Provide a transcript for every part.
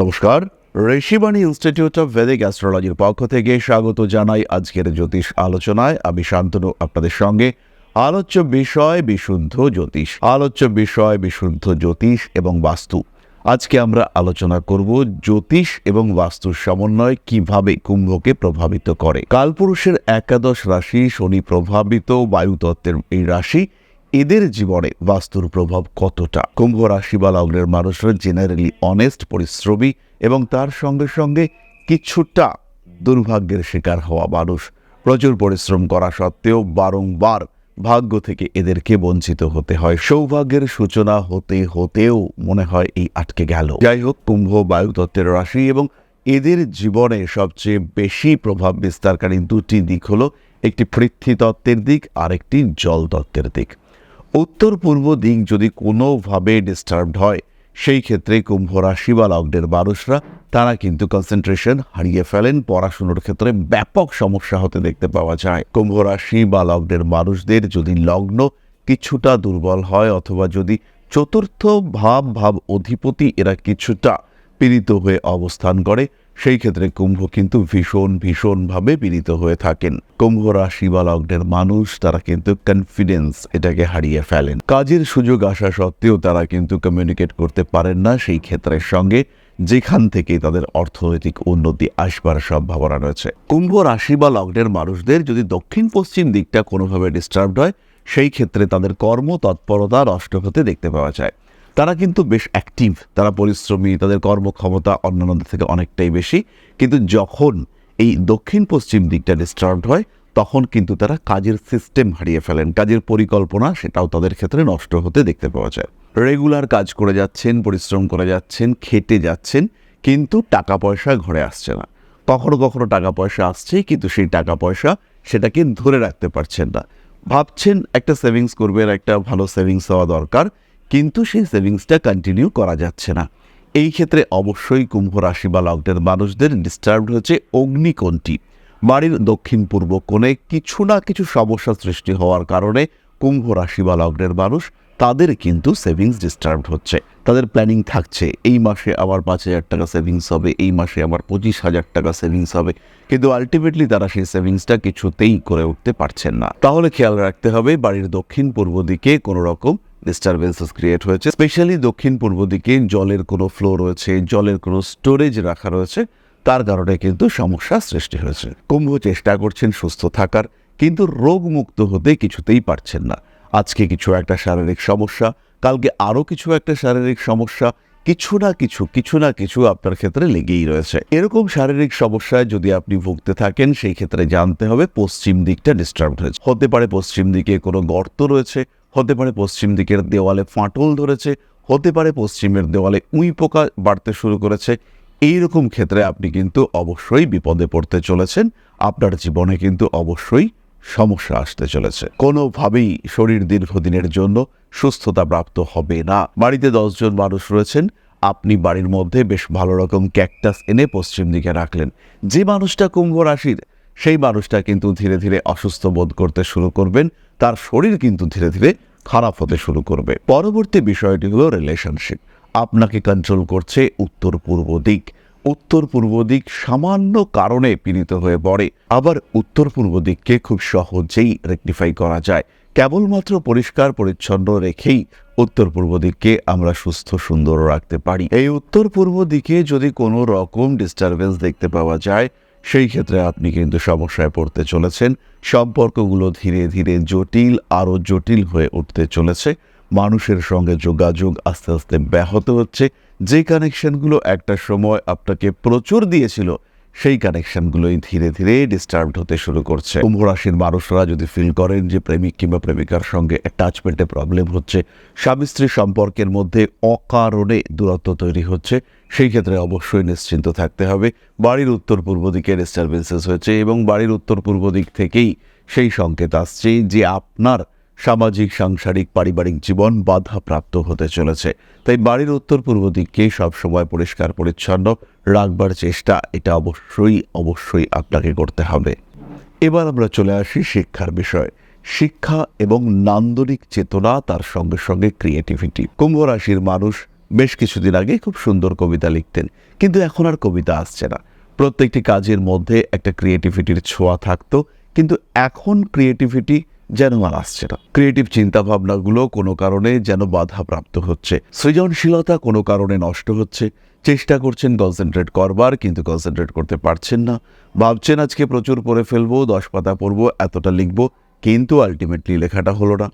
নমস্কার। Rishibani institute of Vedic অ্যাস্ট্রোলজির পক্ষ থেকে স্বাগত জানাই আজকের জ্যোতিষ আলোচনায়। আমি শান্তনু, আপনাদের সঙ্গে। আলোচ্য বিষয় বিশুদ্ধ জ্যোতিষ। আলোচ্য বিষয় বিশুদ্ধ জ্যোতিষ এবং বাস্তু। আজকে আমরা আলোচনা করব জ্যোতিষ এবং বাস্তুর সমন্বয় কীভাবে কুম্ভকে প্রভাবিত করে। কালপুরুষের একাদশ রাশি শনি প্রভাবিত, বায়ুতত্ত্বের এই রাশি এদের জীবনে বাস্তুর প্রভাব কতটা? কুম্ভ রাশি বা লগ্নের মানুষরা জেনারেলি অনেস্ট পরিশ্রমী এবং তার সঙ্গে সঙ্গে কিছুটা দুর্ভাগ্যের শিকার হওয়া মানুষ। প্রচুর পরিশ্রম করা সত্ত্বেও বারংবার ভাগ্য থেকে এদেরকে বঞ্চিত হতে হয়। সৌভাগ্যের সূচনা হতে হতেও মনে হয় এই আটকে গেল। যাই হোক, কুম্ভ বায়ুতত্ত্বের রাশি এবং এদের জীবনে সবচেয়ে বেশি প্রভাব বিস্তারকারী দুটি দিক হলো একটি পৃথ্বী তত্ত্বের দিক আর একটি জল তত্ত্বের দিক। উত্তর পূর্ব দিক যদি কোনোভাবে ডিস্টার্বড হয়, সেই ক্ষেত্রে কুম্ভ রাশি বা লগ্নের মানুষরা, তারা কিন্তু কনসেন্ট্রেশন হারিয়ে ফেলেন। পড়াশুনোর ক্ষেত্রে ব্যাপক সমস্যা হতে দেখতে পাওয়া যায়। কুম্ভ রাশি বা লগ্নের মানুষদের যদি লগ্ন কিছুটা দুর্বল হয়, অথবা যদি চতুর্থ ভাব ভাব অধিপতি এরা কিছুটা পীড়িত হয়ে অবস্থান করে সেই ক্ষেত্রে কুম্ভ কিন্তু ভীষণ, ভীষণভাবে পীড়িত হয়ে থাকেন। কুম্ভ রাশি বা লগ্নের মানুষ, তারা কিন্তু কনফিডেন্স এটাকে হারিয়ে ফেলেন। কাজের সুযোগ আসা সত্ত্বেও তারা কিন্তু কমিউনিকেট করতে পারেন না। সেই ক্ষেত্রের সঙ্গে যেখান থেকে তাদের অর্থনৈতিক উন্নতি আসবার সম্ভাবনা রয়েছে। কুম্ভ রাশি বা লগ্নের মানুষদের যদি দক্ষিণ পশ্চিম দিকটা কোনোভাবে ডিস্টার্বড হয়, সেই ক্ষেত্রে তাদের কর্ম তৎপরতা নষ্ট হতে দেখতে পাওয়া যায়। তারা কিন্তু বেশ অ্যাক্টিভ তারা পরিশ্রমী, তাদের কর্মক্ষমতা অন্যান্যদের থেকে অনেকটাই বেশি। কিন্তু যখন এই দক্ষিণ পশ্চিম দিকটা ডিস্টার্বড হয়, তখন কিন্তু তারা কাজের সিস্টেম হারিয়ে ফেলেন। কাজের পরিকল্পনা, সেটাও তাদের ক্ষেত্রে নষ্ট হতে দেখতে পাওয়া যায়। রেগুলার কাজ করে যাচ্ছেন, পরিশ্রম করে যাচ্ছেন, খেটে যাচ্ছেন, কিন্তু টাকা পয়সা ঘরে আসছে না। কখনো কখনো টাকা পয়সা আসছে কিন্তু সেই টাকা পয়সা সেটাকে ধরে রাখতে পারছেন না। ভাবছেন একটা সেভিংস করবেন, একটা ভালো সেভিংস হওয়া দরকার কিন্তু সেই সেভিংসটা কন্টিনিউ করা যাচ্ছে না। এই ক্ষেত্রে অবশ্যই কুম্ভ রাশি বা লগ্নের মানুষদের ডিস্টার্ব হচ্ছে অগ্নিকোণটি। বাড়ির দক্ষিণ পূর্ব কোণে কিছু না কিছু সমস্যা সৃষ্টি হওয়ার কারণে কুম্ভ রাশি বা লগ্নের মানুষ তাদের কিন্তু সেভিংস ডিস্টার্ব হচ্ছে। তাদের প্ল্যানিং থাকছে, এই মাসে আমার পাঁচ হাজার টাকা সেভিংস হবে, এই মাসে আমার পঁচিশ হাজার টাকা সেভিংস হবে। কিন্তু আলটিমেটলি তারা সেই সেভিংসটা কিছুতেই করে উঠতে পারছেন না। তাহলে খেয়াল রাখতে হবে বাড়ির দক্ষিণ পূর্ব দিকে কোনো রকম ডিস্টারবেন্সেস ক্রিয়েট হয়েছে। স্পেশালি দক্ষিণ পূর্ব দিকে জলের কোনো ফ্লো রয়েছে, জলের কোনো স্টোরেজ রাখা রয়েছে, তার কারণে কিন্তু সমস্যা সৃষ্টি হয়েছে। কুম্ভ চেষ্টা করছেন সুস্থ থাকার, কিন্তু রোগমুক্ত হতে কিছুতেই পারছেন না। আজকে কিছু একটা শারীরিক সমস্যা, কালকে আরও কিছু একটা শারীরিক সমস্যা কিছু না কিছু কিছু না কিছু আপনার ক্ষেত্রে লেগেই রয়েছে। এরকম শারীরিক সমস্যায় যদি আপনি ভুগতে থাকেন, সেই ক্ষেত্রে জানতে হবে পশ্চিম দিকটা ডিস্টার্ব হয়েছে। হতে পারে পশ্চিম দিকে কোনো গর্ত রয়েছে, হতে পারে পশ্চিম দিকের দেওয়ালে ফাটল ধরেছে, হতে পারে পশ্চিমের দেওয়ালে উই পোকা বাড়তে শুরু করেছে। এই রকম ক্ষেত্রে আপনি কিন্তু অবশ্যই বিপদে পড়তে চলেছেন। আপনার জীবনে কিন্তু অবশ্যই সমস্যা আসতে চলেছে। কোনোভাবেই শরীর দীর্ঘদিনের জন্য সুস্থতা প্রাপ্ত হবে না। বাড়িতে দশজন মানুষ রয়েছেন। আপনি বাড়ির মধ্যে বেশ ভালো রকম ক্যাকটাস এনে পশ্চিম দিকে রাখলেন। যে মানুষটা কুম্ভ রাশির, সেই মানুষটা কিন্তু ধীরে ধীরে অসুস্থ বোধ করতে শুরু করবেন। তার শরীর কিন্তু ধীরে ধীরে খারাপ হতে শুরু করবে। পরবর্তী বিষয়টি হলো রিলেশনশিপ আপনাকে কন্ট্রোল করছে উত্তর পূর্ব দিক। উত্তর পূর্ব দিক সামান্য কারণে পীড়িত হয়ে পড়ে। আবার উত্তর পূর্ব দিককে খুব সহজেই রেকটিফাই করা যায়। কেবলমাত্র পরিষ্কার পরিচ্ছন্ন রেখেই উত্তর পূর্ব দিককে আমরা সুস্থ সুন্দর রাখতে পারি। এই উত্তর পূর্ব দিকে যদি কোনো রকম ডিস্টারবেন্স দেখতে পাওয়া যায়, সেই ক্ষেত্রে আপনি কিন্তু সমস্যায় পড়তে চলেছেন। সম্পর্কগুলো ধীরে ধীরে জটিল, আরও জটিল হয়ে উঠতে চলেছে। মানুষের সঙ্গে যোগাযোগ আস্তে আস্তে ব্যাহত হচ্ছে। যে কানেকশনগুলো একটা সময় আপনাকে প্রচুর দিয়েছিল, সেই কানেকশনগুলোই ধীরে ধীরে ডিস্টার্বড হতে শুরু করছে। কুম্ভ রাশির মানুষরা যদি ফিল করেন যে প্রেমিক কিংবা প্রেমিকার সঙ্গে অ্যাটাচমেন্টে প্রবলেম হচ্ছে, স্বামী স্ত্রী সম্পর্কের মধ্যে অকারণে দূরত্ব তৈরি হচ্ছে, সেই ক্ষেত্রে অবশ্যই নিশ্চিন্ত থাকতে হবে। বাড়ির উত্তর পূর্ব দিকে ডিস্টারবেন্সেস হয়েছে এবং বাড়ির উত্তর পূর্ব দিক থেকেই সেই সংকেত আসছে যে আপনার সামাজিক, সাংসারিক, পারিবারিক জীবন বাধাপ্রাপ্ত হতে চলেছে। তাই বাড়ির উত্তর পূর্ব দিককে সবসময় পরিষ্কার, পরিচ্ছন্ন রাখবার চেষ্টা, এটা অবশ্যই অবশ্যই আপনাকে করতে হবে। এবার আমরা চলে আসি শিক্ষার বিষয়। শিক্ষা এবং নান্দনিক চেতনা, তার সঙ্গে সঙ্গে ক্রিয়েটিভিটি কুম্ভ রাশির মানুষ বেশ কিছুদিন আগে খুব সুন্দর কবিতা লিখতেন, কিন্তু এখন আর কবিতা আসছে না। প্রত্যেকটি কাজের মধ্যে একটা ক্রিয়েটিভিটির ছোঁয়া থাকতো, কিন্তু এখন ক্রিয়েটিভিটি যেন আর আসছে না। ক্রিয়েটিভ চিন্তা ভাবনাগুলো কোনো কারণে যেন বাধাপ্রাপ্ত হচ্ছে। সৃজনশীলতা কোনো কারণে নষ্ট হচ্ছে। চেষ্টা করছেন কনসেন্ট্রেট করবার, কিন্তু কনসেন্ট্রেট করতে পারছেন না। ভাবছেন আজকে প্রচুর পড়ে ফেলব, দশ পাতা পড়ব, এতটা লিখব, কিন্তু আলটিমেটলি লেখাটা হলো না।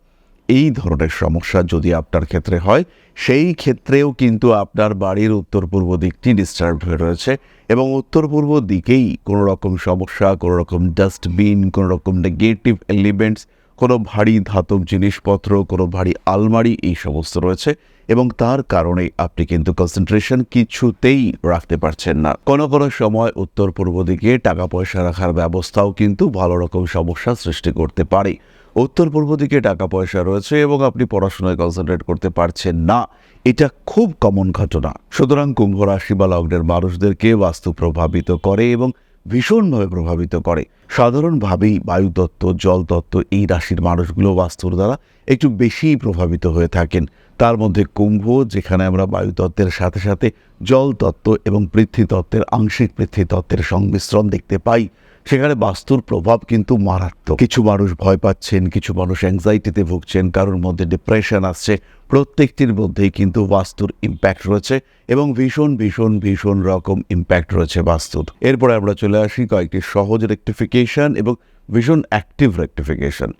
এই ধরনের সমস্যা যদি আপনার ক্ষেত্রে হয়, সেই ক্ষেত্রেও কিন্তু আপনার বাড়ির উত্তর পূর্ব দিকটি ডিস্টার্ব হয়ে রয়েছে এবং উত্তর পূর্ব দিকেই কোনো রকম সমস্যা, কোনো রকম ডাস্টবিন কোনো রকম নেগেটিভ এলিমেন্টস কোনো ভারী ধাতব জিনিসপত্র, কোনো ভারী আলমারি এই সমস্ত রয়েছে এবং তার কারণে আপনি কিন্তু কনসেন্ট্রেশন কিছুতেই রাখতে পারছেন না। কোনো কোনো সময় উত্তর পূর্ব দিকে টাকা পয়সা রাখার ব্যবস্থাও কিন্তু ভালো রকম সমস্যা সৃষ্টি করতে পারে। উত্তর পূর্ব দিকে টাকা পয়সা রয়েছে এবং আপনি পড়াশোনায় কনসেন্ট্রেট করতে পারছেন না। এটা খুব কমন ঘটনা। সুতরাং কুম্ভ রাশি বা লগ্নের মানুষদেরকে বাস্তু প্রভাবিত করে এবং ভীষণভাবে প্রভাবিত করে। সাধারণভাবেই বায়ুতত্ত্ব জলতত্ত্ব এই রাশির মানুষগুলো বাস্তুর দ্বারা একটু বেশিই প্রভাবিত হয়ে থাকেন। তার মধ্যে কুম্ভ, যেখানে আমরা বায়ুতত্ত্বের সাথে সাথে জলতত্ত্ব এবং পৃথ্বীতত্ত্বের আংশিক পৃথ্বীতত্ত্বের সংমিশ্রণ দেখতে পাই, সেখানে বাস্তুর প্রভাব কিন্তু মারাত্মক। কিছু মানুষ ভয় পাচ্ছেন, কিছু মানুষ অ্যাংজাইটিতে ভুগছেন, কারোর মধ্যে ডিপ্রেশন আসছে প্রত্যেকটির মধ্যেই কিন্তু বাস্তুর ইম্প্যাক্ট রয়েছে এবং ভীষণ ভীষণ ভীষণ রকম ইম্প্যাক্ট রয়েছে বাস্তুর। এরপরে আমরা চলে আসি কয়েকটি সহজ রেক্টিফিকেশন এবং ভীষণ অ্যাক্টিভ রেক্টিফিকেশন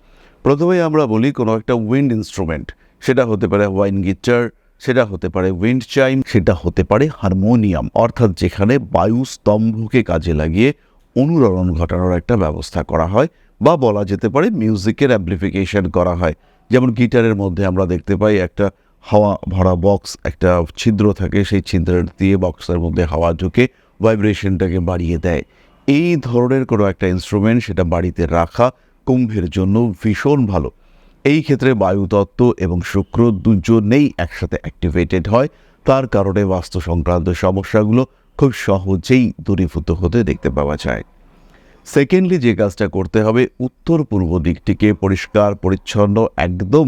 প্রথমেই আমরা বলি কোনো একটা উইন্ড ইনস্ট্রুমেন্ট সেটা হতে পারে ওয়াইন গিটার সেটা হতে পারে উইন্ড চাইম সেটা হতে পারে হারমোনিয়াম অর্থাৎ যেখানে বায়ু স্তম্ভকে কাজে লাগিয়ে অনুরণন ঘটানোর একটা ব্যবস্থা করা হয় বা বলা যেতে পারে মিউজিকের অ্যাম্প্লিফিকেশন করা হয়। যেমন গিটারের মধ্যে আমরা দেখতে পাই একটা হাওয়া ভরা বক্স, একটা ছিদ্র থাকে, সেই ছিদ্র দিয়ে বক্সের মধ্যে হাওয়া ঢুকে ভাইব্রেশনটাকে বাড়িয়ে দেয়। এই ধরনের কোনো একটা ইনস্ট্রুমেন্ট সেটা বাড়িতে রাখা কুম্ভের জন্য ভীষণ ভালো। এই ক্ষেত্রে বায়ুতত্ত্ব এবং শুক্র দুজনেই একসাথে অ্যাক্টিভেটেড হয়। তার কারণে বাস্তু সংক্রান্ত সমস্যাগুলো খুব সহজেই দূরীভূত হতে দেখতে পাওয়া যায়। সেকেন্ডলি যে কাজটা করতে হবে, উত্তর পূর্ব দিকটিকে পরিষ্কার, পরিচ্ছন্ন, একদম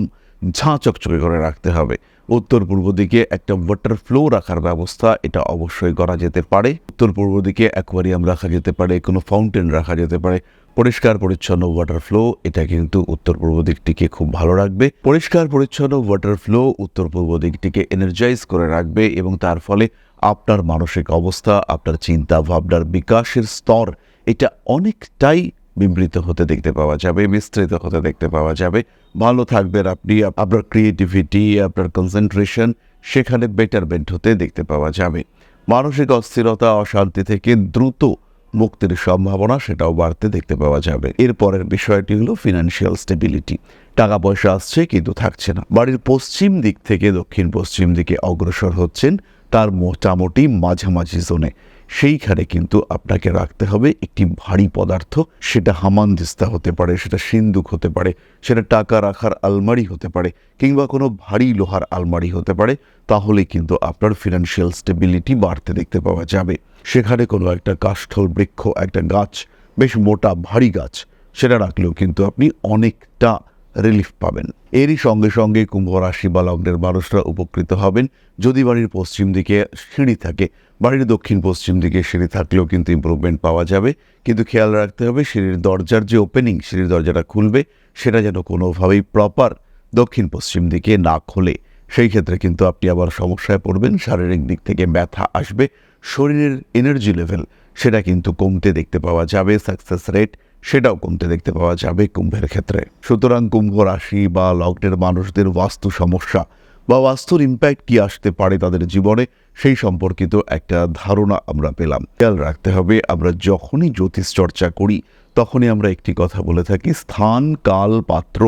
ঝাঁ চকচকে করে রাখতে হবে। উত্তর পূর্ব দিকে একটা ওয়াটার ফ্লো রাখার ব্যবস্থা, এটা অবশ্যই করা যেতে পারে। উত্তর পূর্ব দিকে অ্যাকোয়ারিয়াম রাখা যেতে পারে, কোনো ফাউন্টেন রাখা যেতে পারে। পরিষ্কার, পরিচ্ছন্ন ওয়াটার ফ্লো এটা কিন্তু উত্তর পূর্ব দিকটিকে খুব ভালো রাখবে। পরিষ্কার, পরিচ্ছন্ন ওয়াটার ফ্লো উত্তর পূর্ব দিকটিকে এনার্জাইজ করে রাখবে এবং তার ফলে আপনার মানসিক অবস্থা, আপনার চিন্তা ভাবনার বিকাশের স্তর এটা অনেকটাই বিবৃত হতে দেখতে পাওয়া যাবে, বিস্তৃত হতে দেখতে পাওয়া যাবে। ভালো থাকবেন আপনি, আপনার ক্রিয়েটিভিটি আপনার কনসেন্ট্রেশন সেখানে বেটারমেন্ট হতে দেখতে পাওয়া যাবে। মানসিক অস্থিরতা, অশান্তি থেকে দ্রুত মুক্তির সম্ভাবনা সেটাও বাড়তে দেখতে পাওয়া যাবে। এরপরের বিষয়টি হলো ফিনান্সিয়াল স্টেবিলিটি টাকা পয়সা আসছে কিন্তু থাকছে না। বাড়ির পশ্চিম দিক থেকে দক্ষিণ পশ্চিম দিকে অগ্রসর হচ্ছেন তার মোটামুটি মাঝামাঝি জোনে সেইখানে কিন্তু আপনাকে রাখতে হবে একটি ভারী পদার্থ। সেটা হামানদিস্তা হতে পারে, সেটা সিন্দুক হতে পারে, সেটা টাকা রাখার আলমারি হতে পারে, কিংবা কোনো ভারী লোহার আলমারি হতে পারে, তাহলে কিন্তু আপনার ফিনান্সিয়াল স্টেবিলিটি বাড়তে দেখতে পাওয়া যাবে। সেখানে কোনো একটা কাষ্ঠল বৃক্ষ, একটা গাছ, বেশ মোটা ভারী গাছ, সেটা রাখলেও কিন্তু আপনি অনেকটা রিলিফ পাবেন। এরই সঙ্গে সঙ্গে কুম্ভ রাশি বা লগ্নের মানুষরা উপকৃত হবেন। যদি বাড়ির পশ্চিম দিকে সিঁড়ি থাকে, বাড়ির দক্ষিণ পশ্চিম দিকে সিঁড়ি থাকলেও কিন্তু ইম্প্রুভমেন্ট পাওয়া যাবে। কিন্তু খেয়াল রাখতে হবে, সিঁড়ির দরজার যে ওপেনিং সিঁড়ির দরজাটা খুলবে, সেটা যেন কোনোভাবেই প্রপার দক্ষিণ পশ্চিম দিকে না খোলে। সেই ক্ষেত্রে কিন্তু আপনি আবার সমস্যায় পড়বেন, শারীরিক দিক থেকে ব্যথা আসবে, শরীরের এনার্জি লেভেল সেটা কিন্তু কমতে দেখতে পাওয়া যাবে সাকসেস রেট সেটাও কমতে দেখতে পাওয়া যাবে কুম্ভের ক্ষেত্রে। সুতরাং কুম্ভ রাশি বা লগ্নের মানুষদের বাস্তু সমস্যা বা বাস্তুর ইম্প্যাক্ট কি আসতে পারে তাদের জীবনে, সেই সম্পর্কিত একটা ধারণা আমরা পেলাম। খেয়াল রাখতে হবে, আমরা যখনই জ্যোতিষ চর্চা করি, তখনই আমরা একটি কথা বলে থাকি, স্থান, কাল, পাত্র।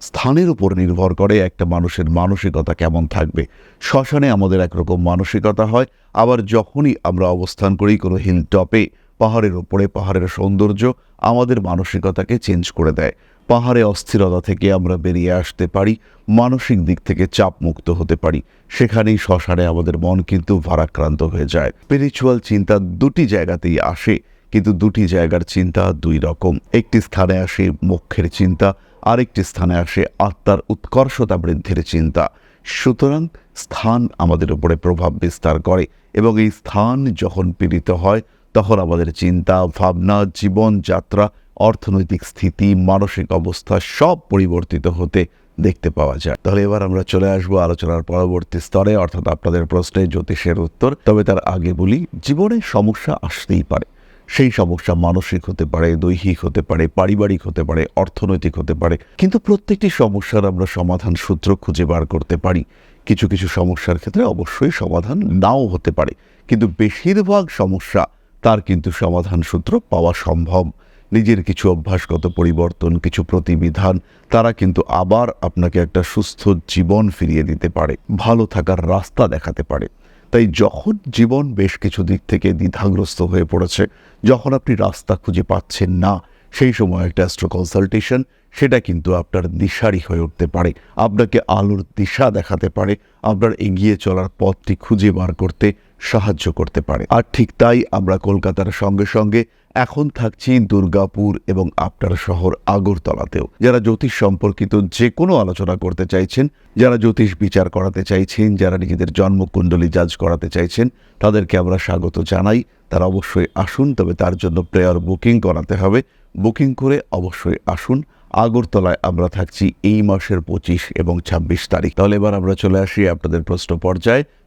স্থানের উপর নির্ভর করে একটা মানুষের মানসিকতা কেমন থাকবে। শ্মশানে আমাদের একরকম মানসিকতা হয়, আবার যখনই আমরা অবস্থান করি কোনো হিল টপে পাহাড়ের ওপরে পাহাড়ের সৌন্দর্য আমাদের মানসিকতাকে চেঞ্জ করে দেয়। পাহাড়ে অস্থিরতা থেকে আমরা বেরিয়ে আসতে পারি, মানসিক দিক থেকে চাপ মুক্ত হতে পারি। সেখানেই শ্মশানে আমাদের মন কিন্তু ভারাক্রান্ত হয়ে যায়। স্পিরিচুয়াল চিন্তা দুটি জায়গাতেই আসে, কিন্তু দুটি জায়গার চিন্তা দুই রকম। একটি স্থানে আসে মোক্ষের চিন্তা, আরেকটি স্থানে আসে আত্মার উৎকর্ষতা বৃদ্ধির চিন্তা। সুতরাং স্থান আমাদের উপরে প্রভাব বিস্তার করে এবং এই স্থান যখন পীড়িত হয় তখন আমাদের চিন্তা, ভাবনা জীবনযাত্রা অর্থনৈতিক স্থিতি, মানসিক অবস্থা সব পরিবর্তিত হতে দেখতে পাওয়া যায়। তাহলে এবার আমরা চলে আসব আলোচনার পরবর্তী স্তরে, অর্থাৎ আপনাদের প্রশ্নে জ্যোতিষের উত্তর। তবে তার আগে বলি, জীবনে সমস্যা আসতেই পারে। সেই সমস্যা মানসিক হতে পারে, দৈহিক হতে পারে, পারিবারিক হতে পারে, অর্থনৈতিক হতে পারে। কিন্তু প্রত্যেকটি সমস্যার আমরা সমাধান সূত্র খুঁজে বার করতে পারি। কিছু কিছু সমস্যার ক্ষেত্রে অবশ্যই সমাধান নাও হতে পারে। কিন্তু বেশিরভাগ সমস্যা তার কিন্তু সমাধান সূত্র পাওয়া সম্ভব। নিজের কিছু অভ্যাসগত পরিবর্তন, কিছু প্রতিবিধান, তারা কিন্তু আবার আপনাকে একটা সুস্থ জীবন ফিরিয়ে দিতে পারে, ভালো থাকার রাস্তা দেখাতে পারে। তাই যখন জীবন বেশ কিছু দিক থেকে দ্বিধাগ্রস্ত হয়ে পড়েছে, যখন আপনি রাস্তা খুঁজে পাচ্ছেন না, সেই সময় একটা অ্যাস্ট্রো কনসালটেশন সেটা কিন্তু আপনার দিশারি হয়ে উঠতে পারে। আপনাকে আলোর দিশা দেখাতে পারে, আপনার এগিয়ে চলার পথটি খুঁজে বার করতে সাহায্য করতে পারে। আর ঠিক তাই আমরা কলকাতার সঙ্গে সঙ্গে এখন থাকছি দুর্গাপুর এবং আপনার শহর আগরতলাতেও। যারা জ্যোতিষ সম্পর্কিত যে কোনো আলোচনা করতে চাইছেন, যারা জ্যোতিষ বিচার করাতে চাইছেন, যারা নিজেদের জন্মকুণ্ডলী জাজ করাতে চাইছেন, তাদেরকে আমরা স্বাগত জানাই। তারা অবশ্যই আসুন, তবে তার জন্য প্রেয়ার বুকিং করাতে হবে। বুকিং করে অবশ্যই আসুন। আগরতলায় আমরা থাকছি এই মাসের পঁচিশ এবং ছাব্বিশ তারিখ। তাহলে এবার আমরা চলে আসি আপনাদের প্রশ্ন পর্যায়ে।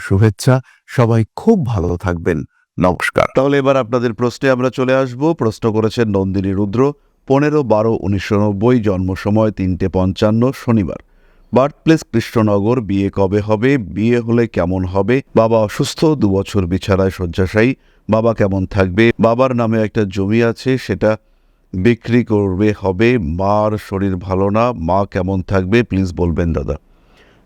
শুভেচ্ছা। সবাই খুব ভালো থাকবেন। নমস্কার। তাহলে এবার আপনাদের প্রশ্নে আমরা চলে আসব। প্রশ্ন করেছেন নন্দিনী রুদ্র। পনেরো বারো উনিশশো নব্বই জন্ম সময় তিনটে পঞ্চান্ন শনিবার। বার্থ প্লেস কৃষ্ণনগর বিয়ে কবে হবে? বিয়ে হলে কেমন হবে? বাবা অসুস্থ দু বছর বিছানায় শয্যাশায়ী। বাবা কেমন থাকবে? বাবার নামে একটা জমি আছে, সেটা বিক্রি করবে, হবে। মার শরীর ভালো না। মা কেমন থাকবে? প্লিজ বলবেন, দাদা।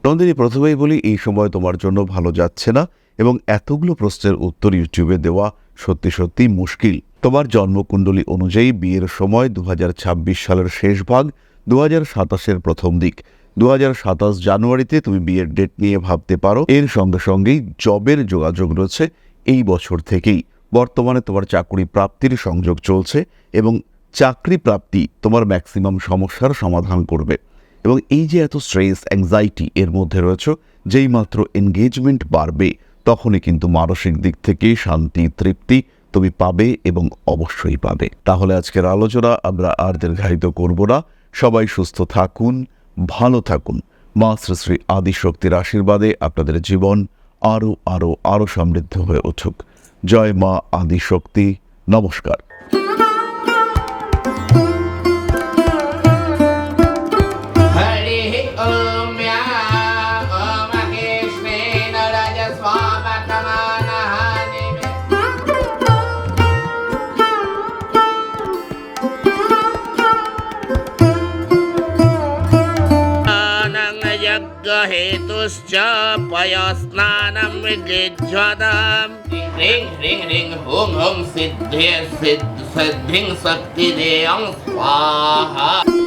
নন্দিনী প্রথমেই বলি, এই সময় তোমার জন্য ভালো যাচ্ছে না। এবং এতগুলো প্রশ্নের উত্তর ইউটিউবে দেওয়া সত্যি সত্যি মুশকিল। তোমার জন্মকুণ্ডলী অনুযায়ী বিয়ের সময় দু হাজার ছাব্বিশ সালের শেষ ভাগ দু সাতাশের প্রথম দিক। দু সাতাশ জানুয়ারিতে তুমি বিয়ের ডেট নিয়ে ভাবতে পারো। এর সঙ্গে সঙ্গেই জবের যোগাযোগ রয়েছে এই বছর থেকেই। বর্তমানে তোমার চাকরি প্রাপ্তির সংযোগ চলছে এবং চাকরি প্রাপ্তি তোমার ম্যাক্সিমাম সমস্যার সমাধান করবে। এবং এই যে এত স্ট্রেস অ্যাংজাইটি এর মধ্যে রয়েছে, যেই মাত্র এনগেজমেন্ট বাড়বে, তখনই কিন্তু মানসিক দিক থেকে শান্তি, তৃপ্তি তুমি পাবে এবং অবশ্যই পাবে। তাহলে আজকের আলোচনা আমরা আর দীর্ঘায়িত করব না। সবাই সুস্থ থাকুন, ভালো থাকুন। মা শ্রী শ্রী আদিশক্তির আশীর্বাদে আপনাদের জীবন আরও আরও আরও সমৃদ্ধ হয়ে উঠুক। জয় মা আদিশক্তি। নমস্কার। यज्ञहेतुश्च पयस्नानं विजिह्वताम् ह्रीं ह्रीं ह्रीं हुं हुं सिद्धे सिद्ध सिद्धिं शक्तिदेयं स्वाहा।